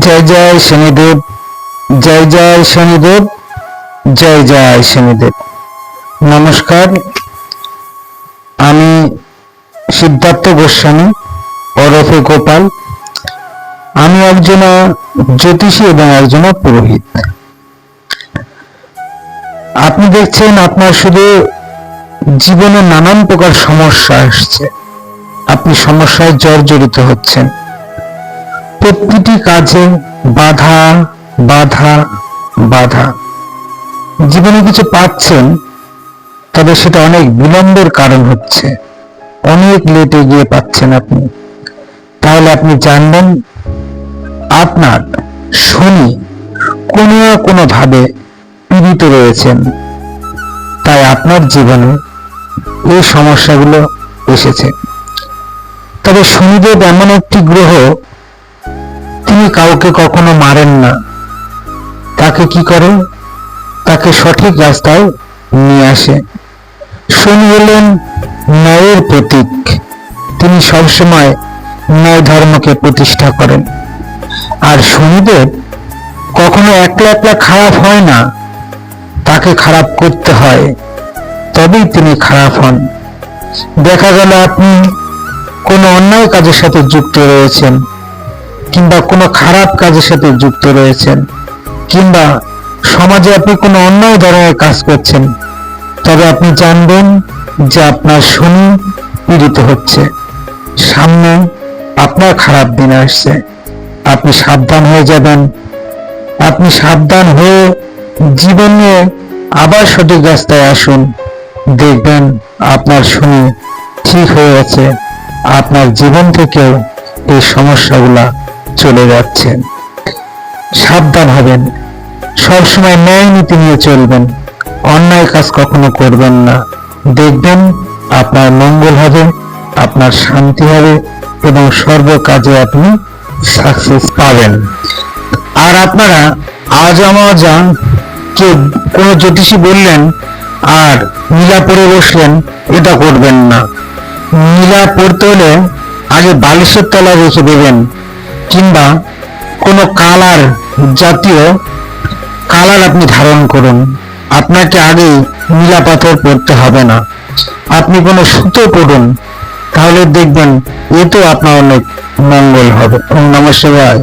জয় জয় শনিদেব। জয় জয় শনিদেব। জয় জয় শনিদেব। নমস্কার, আমি সিদ্ধার্থ গোস্বামী, ওরফে গোপাল। আমি একজন জ্যোতিষী এবং একজন পুরোহিত। আপনি দেখছেন, আপনার শুধু জীবনে নানান প্রকার সমস্যা আসছে। আপনি সমস্যায় জর্জরিত হচ্ছেন। প্রতিটি কাজে বাধা বাধা বাধা। জীবনে কিছু পাচ্ছেন, তবে সেটা অনেক বিলম্বের কারণ হচ্ছে। অনেক লেটে গিয়ে পাচ্ছেন আপনি। তাহলে আপনি জানবেন, আপনার শনি কোনো না কোনো ভাবে পীড়িত রয়েছেন। তাই আপনার জীবনে এই সমস্যাগুলো এসেছে। তবে শনিদেব এমন একটি গ্রহ কাউকে কখনো মারেন না। তাকে কি করে তাকে সঠিক রাস্তায় নিয়ে আসে। শনি হলেন ন্যায়ের প্রতীক। তিনি সবসময় ন্যায় ধর্মকে প্রতিষ্ঠা করেন। আর শনিদেব কখনো একলা একলা খারাপ হয় না। তাকে খারাপ করতে হয়, তবেই তিনি খারাপ হন। দেখা গেল আপনি কোনো অন্যায় কাজের সাথে যুক্ত রয়েছেন। কিংবা কোনো খারাপ কাজের সাথে যুক্ত রয়েছেন, কিংবা সমাজে আপনি কোনো অন্যায় ধরনের কাজ করছেন, তবে আপনি জানবেন যে আপনার শনি পীড়িত হচ্ছে। সামনে আপনার খারাপ দিন আসছে। আপনি সাবধান হয়ে যাবেন। আপনি সাবধান হয়ে জীবনে আবার সঠিক রাস্তায় আসুন। দেখবেন আপনার শনি ঠিক হয়ে গেছে। আপনার জীবন থেকেও এই সমস্যাগুলা চলে যাচ্ছে সাবধান হবেন। সবসময় ন্যায় নীতি নিয়ে চলবেন। অন্যায় কাজ কখনো করবেন না। দেখবেন আপনার মঙ্গল হবে, আপনার শান্তি হবে এবং সর্ব কাজে আপনি সাকসেস পাবেন। আর আপনারা আজ আমার যান কে কোনো জ্যোতিষী বললেন আর নীলা পরে বসলেন, এটা করবেন না। নীলা পড়তে হলে আগে বালিশের তলায় রেখে দেবেন। কিংবা কোনো কালার জাতীয় কালার আপনি ধারণ করুন। আপনাকে আগে নীলা পাথর পড়তে হবে না। আপনি কোনো সুতো পড়ুন তাহলে দেখবেন এতেও আপনার অনেক মঙ্গল হবে। এবং নমস্কার